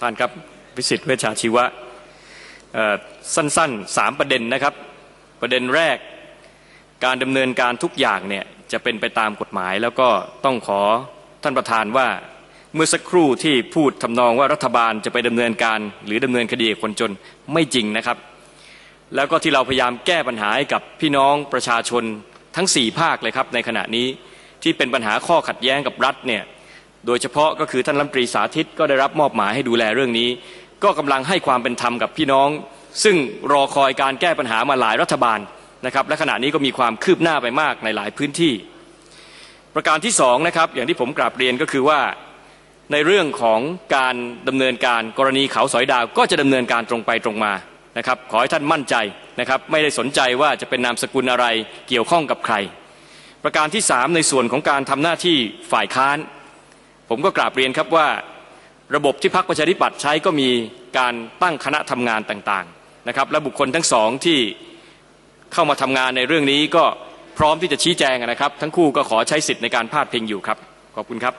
ท่านครับวิสิทธิ์เวชชาชีวะสั้นๆสามประเด็นนะครับ ประเด็นแรกการดำเนินการทุกอย่างเนี่ยจะเป็นไปตามกฎหมาย แล้วก็ต้องขอท่านประธานว่าเมื่อสักครู่ที่พูดทำนองว่ารัฐบาลจะไปดำเนินการ หรือดำเนินคดีคนจนไม่จริงนะครับ แล้วก็ที่เราพยายามแก้ปัญหาให้กับพี่น้องประชาชนทั้งสี่ภาคเลยครับในขณะนี้ที่เป็นปัญหาข้อขัดแย้งกับรัฐเนี่ย โดยเฉพาะก็คือท่านรัฐมนตรีสาธิตก็ได้รับมอบหมายให้ดูแลเรื่องนี้ ก็กำลังให้ความเป็นธรรมกับพี่น้อง ซึ่งรอคอยการแก้ปัญหามาหลายรัฐบาลนะครับและขณะนี้ก็มีความคืบหน้าไปมากในหลายพื้นที่ ประการที่สองนะครับอย่างที่ผมกราบเรียนก็คือว่าในเรื่องของการดำเนินการกรณีเขาสอยดาวก็จะดำเนินการตรงไปตรงมานะครับขอให้ท่านมั่นใจนะครับไม่ได้สนใจว่าจะเป็นนามสกุลอะไรเกี่ยวข้องกับใคร ประการที่สามในส่วนของการทำหน้าที่ฝ่ายค้าน ผมก็กราบเรียนครับว่าระบบที่พรรคประชาธิปัตย์ใช้ก็มีการตั้งคณะทำงานต่างๆนะครับและบุคคลทั้งสองที่เข้ามาทำงานในเรื่องนี้ก็พร้อมที่จะชี้แจงนะครับ ทั้งคู่ก็ขอใช้สิทธิ์ในการพาดพิงอยู่ครับ ขอบคุณครับ